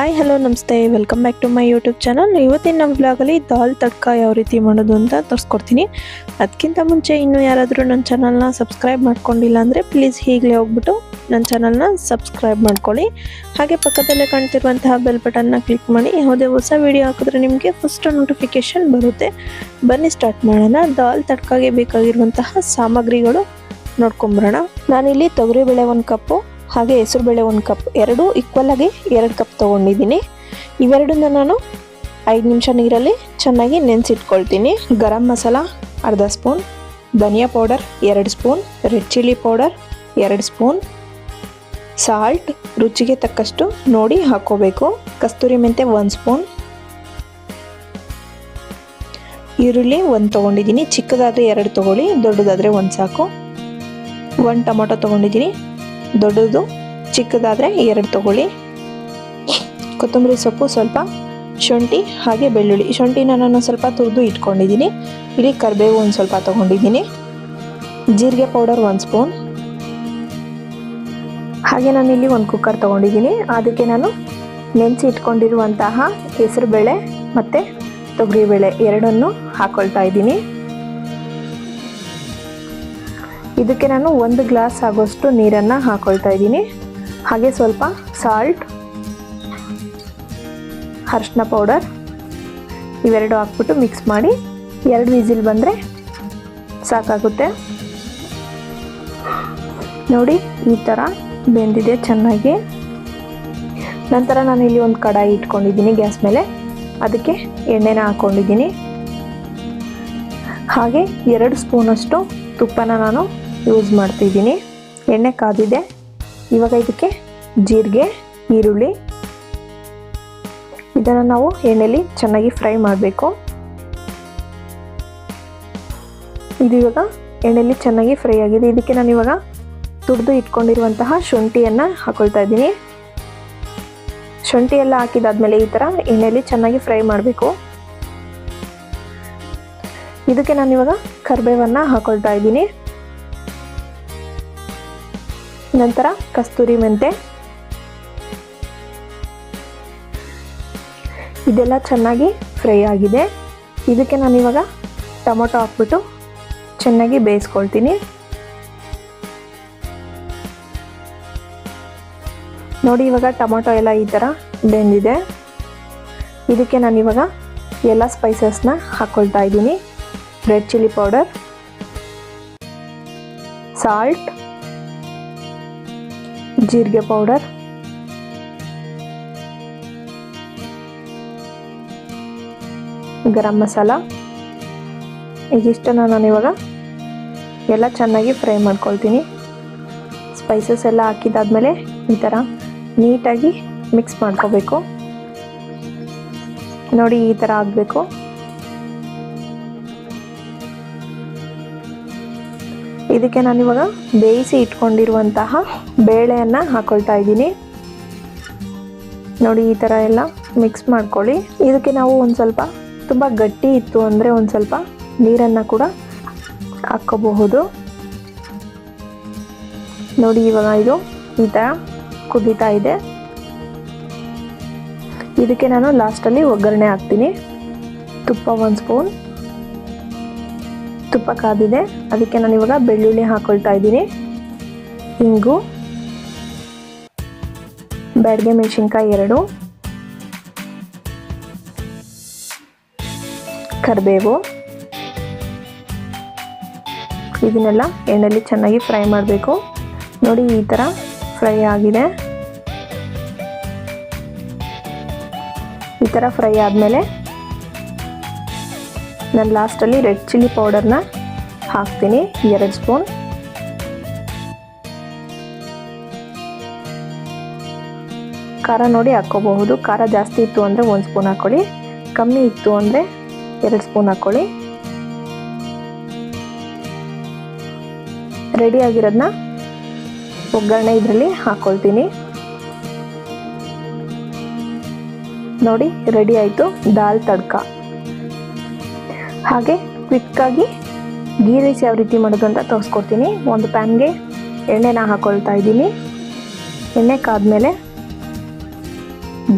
Hi hello ನಮಸ್ತೆ. Welcome back to my YouTube channel ಇವತ್ತಿನ ನಮ್ಮ ಬ್ಲಾಗಲ್ಲಿ ದಾಲ್ ತಡ್ಕ ಯಾವ ರೀತಿ ಮಾಡೋದು ಅಂತ ತೋರಿಸ್ಕೊಡ್ತೀನಿ. ಅದಕ್ಕಿಂತ ಮುಂಚೆ ಇನ್ನೂ ಯಾರಾದರೂ ನನ್ನ ಚಾನಲ್ನ ಸಬ್ಸ್ಕ್ರೈಬ್ ಮಾಡ್ಕೊಂಡಿಲ್ಲ ಅಂದರೆ ಪ್ಲೀಸ್ ಹೀಗಲೇ ಹೋಗ್ಬಿಟ್ಟು ನನ್ನ ಚಾನಲ್ನ ಸಬ್ಸ್ಕ್ರೈಬ್ ಮಾಡ್ಕೊಳ್ಳಿ. ಹಾಗೆ ಪಕ್ಕದಲ್ಲೇ ಕಾಣ್ತಿರುವಂತಹ ಬೆಲ್ ಬಟನ್ನ ಕ್ಲಿಕ್ ಮಾಡಿ. ಯಾವುದೇ ಹೊಸ ವಿಡಿಯೋ ಹಾಕಿದ್ರೆ ನಿಮಗೆ ಫಸ್ಟ್ ನೋಟಿಫಿಕೇಶನ್ ಬರುತ್ತೆ. ಬನ್ನಿ ಸ್ಟಾರ್ಟ್ ಮಾಡೋಣ. ದಾಲ್ ತಡ್ಕಾಗೆ ಬೇಕಾಗಿರುವಂತಹ ಸಾಮಗ್ರಿಗಳು ನೋಡ್ಕೊಂಬರೋಣ. ನಾನಿಲ್ಲಿ ತೊಗರಿಬೇಳೆ ಒಂದು ಕಪ್ಪು ಹಾಗೆ ಹೆಸರುಬೇಳೆ ಒಂದು ಕಪ್, ಎರಡು ಈಕ್ವಲಾಗಿ ಎರಡು ಕಪ್ ತೊಗೊಂಡಿದ್ದೀನಿ. ಇವೆರಡನ್ನ ನಾನು ಐದು ನಿಮಿಷ ನೀರಲ್ಲಿ ಚೆನ್ನಾಗಿ ನೆನೆಸಿಟ್ಕೊಳ್ತೀನಿ. ಗರಂ ಮಸಾಲ, ಅರ್ಧ ಸ್ಪೂನ್, ಧನಿಯಾ ಪೌಡರ್, ಎರಡು ಸ್ಪೂನ್, ರೆಡ್ ಚಿಲ್ಲಿ ಪೌಡರ್, ಎರಡು ಸ್ಪೂನ್. ಸಾಲ್ಟ್ ರುಚಿಗೆ ತಕ್ಕಷ್ಟು ನೋಡಿ ಹಾಕೋಬೇಕು ಕಸ್ತೂರಿ ಮೆಂತೆ ಒಂದು ಸ್ಪೂನ್. ಈರುಳ್ಳಿ ಒಂದು ತೊಗೊಂಡಿದ್ದೀನಿ. ಚಿಕ್ಕದಾದರೆ ಎರಡು ತೊಗೊಳ್ಳಿ, ದೊಡ್ಡದಾದರೆ ಒಂದು ಸಾಕು. ಒಂದು ಟೊಮೊಟೊ ತೊಗೊಂಡಿದ್ದೀನಿ. ದೊಡ್ಡದು, ಚಿಕ್ಕದಾದರೆ ಎರಡು ತಗೊಳ್ಳಿ. ಕೊತ್ತಂಬರಿ ಸೊಪ್ಪು ಸ್ವಲ್ಪ ಶುಂಠಿ ಹಾಗೆ ಬೆಳ್ಳುಳ್ಳಿ. ಶುಂಠಿನ ನಾನು ಸ್ವಲ್ಪ ತುರಿದು ಇಟ್ಕೊಂಡಿದ್ದೀನಿ. ಇಲ್ಲಿ ಕರಿಬೇವು ಒಂದು ಸ್ವಲ್ಪ ತೊಗೊಂಡಿದ್ದೀನಿ. ಜೀರಿಗೆ ಪೌಡರ್ ಒಂದು ಸ್ಪೂನ್. ಹಾಗೆ ನಾನು ಇಲ್ಲಿ ಒಂದು ಕುಕ್ಕರ್ ತೊಗೊಂಡಿದ್ದೀನಿ. ಅದಕ್ಕೆ ನಾನು ನೆನೆಸಿ ಇಟ್ಕೊಂಡಿರುವಂತಹ ಹೆಸರುಬೇಳೆ ಮತ್ತು ತೊಗರಿಬೇಳೆ ಎರಡನ್ನು ಹಾಕ್ಕೊಳ್ತಾ ಇದ್ದೀನಿ. ಇದಕ್ಕೆ ನಾನು ಒಂದು ಗ್ಲಾಸ್ ಆಗೋಷ್ಟು ನೀರನ್ನು ಹಾಕೊಳ್ತಾ ಇದ್ದೀನಿ. ಹಾಗೆ ಸ್ವಲ್ಪ ಸಾಲ್ಟ್ ಅರಿಶಿನ ಪೌಡರ್ ಇವೆರಡು ಹಾಕ್ಬಿಟ್ಟು ಮಿಕ್ಸ್ ಮಾಡಿ ಎರಡು ವಿಸಿಲ್ ಬಂದರೆ ಸಾಕಾಗುತ್ತೆ. ನೋಡಿ, ಈ ಥರ ಬೆಂದಿದೆ ಚೆನ್ನಾಗಿ. ನಂತರ ನಾನು ಇಲ್ಲಿ ಒಂದು ಕಡಾಯಿ ಇಟ್ಕೊಂಡಿದ್ದೀನಿ ಗ್ಯಾಸ್ ಮೇಲೆ. ಅದಕ್ಕೆ ಎಣ್ಣೆನ ಹಾಕ್ಕೊಂಡಿದ್ದೀನಿ ಹಾಗೆ ಎರಡು ಸ್ಪೂನಷ್ಟು ತುಪ್ಪನ ನಾನು ಯೂಸ್ ಮಾಡ್ತಿದ್ದೀನಿ. ಎಣ್ಣೆ ಕಾದಿದೆ. ಇವಾಗ ಇದಕ್ಕೆ ಜೀರಿಗೆ, ಈರುಳ್ಳಿ. ಇದನ್ನು ನಾವು ಎಣ್ಣೆಲಿ ಚೆನ್ನಾಗಿ ಫ್ರೈ ಮಾಡಬೇಕು. ಇದು ಇವಾಗ ಎಣ್ಣೆಲಿ ಚೆನ್ನಾಗಿ ಫ್ರೈ ಆಗಿದೆ. ಇದಕ್ಕೆ ನಾನು ಇವಾಗ ತುರಿದು ಇಟ್ಕೊಂಡಿರುವಂತಹ ಶುಂಠಿಯನ್ನು ಹಾಕೊಳ್ತಾ ಇದ್ದೀನಿ. ಶುಂಠಿ ಎಲ್ಲ ಹಾಕಿದಾದ್ಮೇಲೆ ಈ ಥರ ಎಣ್ಣೆಲಿ ಚೆನ್ನಾಗಿ ಫ್ರೈ ಮಾಡಬೇಕು. ಇದಕ್ಕೆ ನಾನು ಇವಾಗ ಕರ್ಬೇವನ್ನು ಹಾಕೊಳ್ತಾ ಇದ್ದೀನಿ. ನಂತರ ಕಸ್ತೂರಿ ಮೆಂತೆ. ಇದೆಲ್ಲ ಚೆನ್ನಾಗಿ ಫ್ರೈ ಆಗಿದೆ. ಇದಕ್ಕೆ ನಾನು ಇವಾಗ ಟೊಮೊಟೊ ಹಾಕ್ಬಿಟ್ಟು ಚೆನ್ನಾಗಿ ಬೇಯಿಸ್ಕೊಳ್ತೀನಿ. ನೋಡಿ ಇವಾಗ ಟೊಮೊಟೊ ಎಲ್ಲ ಈ ಥರ ಬೆಂದಿದೆ. ಇದಕ್ಕೆ ನಾನು ಇವಾಗ ಎಲ್ಲ ಸ್ಪೈಸಸ್ನ ಹಾಕ್ಕೊಳ್ತಾ ಇದ್ದೀನಿ. ರೆಡ್ ಚಿಲ್ಲಿ ಪೌಡರ್ ಸಾಲ್ಟ್ ಜೀರಿಗೆ ಪೌಡರ್. ಗರಂ ಮಸಾಲ. ಇದಿಷ್ಟನ್ನು ನಾನು ಇವಾಗ ಎಲ್ಲ ಚೆನ್ನಾಗಿ ಫ್ರೈ ಮಾಡ್ಕೊಳ್ತೀನಿ. ಸ್ಪೈಸಸ್ ಎಲ್ಲ ಹಾಕಿದಾದ್ಮೇಲೆ ಈ ಥರ ನೀಟಾಗಿ ಮಿಕ್ಸ್ ಮಾಡ್ಕೋಬೇಕು. ನೋಡಿ ಈ ಥರ ಆಗಬೇಕು. ಇದಕ್ಕೆ ನಾನು ಇವಾಗ ಬೇಯಿಸಿ ಇಟ್ಕೊಂಡಿರುವಂತಹ ಬೇಳೆಯನ್ನು ಹಾಕೊಳ್ತಾ ಇದ್ದೀನಿ. ನೋಡಿ ಈ ಥರ ಎಲ್ಲ ಮಿಕ್ಸ್ ಮಾಡ್ಕೊಳ್ಳಿ. ಇದಕ್ಕೆ ನಾವು ಒಂದು ಸ್ವಲ್ಪ ತುಂಬ ಗಟ್ಟಿ ಇತ್ತು ಅಂದರೆ ಒಂದು ಸ್ವಲ್ಪ ನೀರನ್ನು ಕೂಡ ಹಾಕ್ಕೋಬಹುದು. ನೋಡಿ ಇವಾಗ ಇದು ಈ ಥರ ಕುದೀತಾ ಇದೆ. ಇದಕ್ಕೆ ನಾನು ಲಾಸ್ಟಲ್ಲಿ ಒಗ್ಗರಣೆ ಹಾಕ್ತೀನಿ. ತುಪ್ಪ ಒಂದು ಸ್ಪೂನ್ ತುಪ್ಪ ಕಾದಿದೆ. ಅದಕ್ಕೆ ನಾನು ಇವಾಗ ಬೆಳ್ಳುಳ್ಳಿ ಹಾಕೊಳ್ತಾ ಇದ್ದೀನಿ. ಇಂಗು, ಬ್ಯಾಡ್ಗೆ ಮೆಣಸಿನ್ಕಾಯಿ ಎರಡು, ಕರಿಬೇವು, ಇದನ್ನೆಲ್ಲ ಎಣ್ಣೆಲಿ ಚೆನ್ನಾಗಿ ಫ್ರೈ ಮಾಡಬೇಕು. ನೋಡಿ ಈ ಥರ ಫ್ರೈ ಆಗಿದೆ. ಈ ಥರ ಫ್ರೈ ಆದಮೇಲೆ ನಾನು ಲಾಸ್ಟಲ್ಲಿ ರೆಡ್ ಚಿಲ್ಲಿ ಪೌಡರ್ನ ಹಾಕ್ತೀನಿ, ಎರಡು ಸ್ಪೂನ್. ಖಾರ ನೋಡಿ ಹಾಕ್ಕೋಬಹುದು. ಖಾರ ಜಾಸ್ತಿ ಇತ್ತು ಅಂದರೆ ಒಂದು ಸ್ಪೂನ್ ಹಾಕ್ಕೊಳ್ಳಿ ಕಮ್ಮಿ ಇತ್ತು ಅಂದರೆ ಎರಡು ಸ್ಪೂನ್ ಹಾಕ್ಕೊಳ್ಳಿ ರೆಡಿ ಆಗಿರೋದನ್ನ ಒಗ್ಗರಣೆ ಇದರಲ್ಲಿ ಹಾಕ್ಕೊಳ್ತೀನಿ ನೋಡಿ, ರೆಡಿ ಆಯಿತು. ದಾಲ್ ತಡ್ಕ. ಹಾಗೆ ಕ್ವಿಕ್ಕಾಗಿ ಗೀ ರೈಸ್ ಯಾವ ರೀತಿ ಮಾಡೋದು ಅಂತ ತೋರಿಸ್ಕೊಡ್ತೀನಿ. ಒಂದು ಪ್ಯಾನ್ಗೆ ಎಣ್ಣೆನ ಹಾಕೊಳ್ತಾ ಇದ್ದೀನಿ. ಎಣ್ಣೆ ಕಾದ್ಮೇಲೆ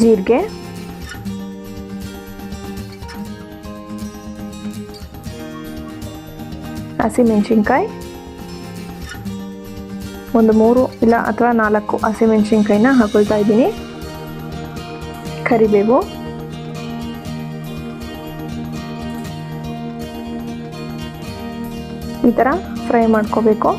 ಜೀರಿಗೆ. ಹಸಿಮೆಣಸಿನ್ಕಾಯಿ. ಒಂದು ಮೂರು ಇಲ್ಲ, ಅಥವಾ ನಾಲ್ಕು ಹಸಿಮೆಣಸಿನ್ಕಾಯಿನ ಹಾಕೊಳ್ತಾ ಇದ್ದೀನಿ. ಕರಿಬೇವು. ಈ ಥರ ಫ್ರೈ ಮಾಡ್ಕೋಬೇಕು.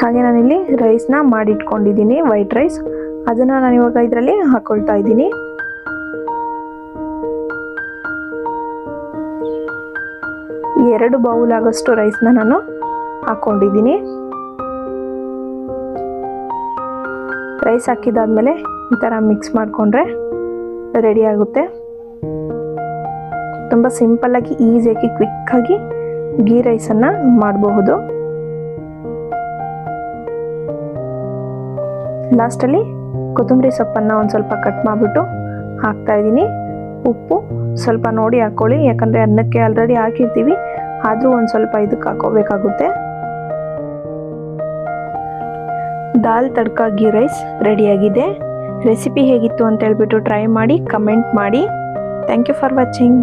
ಹಾಗೆ ನಾನಿಲ್ಲಿ ರೈಸ್ನ ಮಾಡಿಟ್ಕೊಂಡಿದ್ದೀನಿ ವೈಟ್ ರೈಸ್ ಅದನ್ನು ನಾನು ಇವಾಗ ಇದರಲ್ಲಿ ಹಾಕ್ಕೊಳ್ತಾ ಇದ್ದೀನಿ. ಎರಡು ಬೌಲ್ ಆಗೋಷ್ಟು ರೈಸ್ನ ನಾನು ಹಾಕ್ಕೊಂಡಿದ್ದೀನಿ ರೈಸ್ ಹಾಕಿದಾದ್ಮೇಲೆ ಈ ಥರ ಮಿಕ್ಸ್ ಮಾಡಿಕೊಂಡ್ರೆ ರೆಡಿ ಆಗುತ್ತೆ. ತುಂಬ ಸಿಂಪಲ್ಲಾಗಿ ಈಸಿಯಾಗಿ ಕ್ವಿಕ್ಕಾಗಿ ಗೀ ರೈಸನ್ನು ಮಾಡಬಹುದು. ಲಾಸ್ಟಲ್ಲಿ ಕೊತ್ತಂಬರಿ ಸೊಪ್ಪನ್ನು ಒಂದು ಸ್ವಲ್ಪ ಕಟ್ ಮಾಡಿಬಿಟ್ಟು ಹಾಕ್ತಾ ಇದ್ದೀನಿ. ಉಪ್ಪು ಸ್ವಲ್ಪ ನೋಡಿ ಹಾಕ್ಕೊಳ್ಳಿ ಯಾಕಂದರೆ ಅನ್ನಕ್ಕೆ ಆಲ್ರೆಡಿ ಹಾಕಿರ್ತೀವಿ, ಆದರೂ ಒಂದು ಸ್ವಲ್ಪ ಇದಕ್ಕೆ ಹಾಕೋಬೇಕಾಗುತ್ತೆ. ದಾಲ್ ತಡ್ಕ ಗೀ ರೈಸ್ ರೆಡಿಯಾಗಿದೆ. ರೆಸಿಪಿ ಹೇಗಿತ್ತು ಅಂತ ಹೇಳ್ಬಿಟ್ಟು ಟ್ರೈ ಮಾಡಿ ಕಮೆಂಟ್ ಮಾಡಿ. Thank you for watching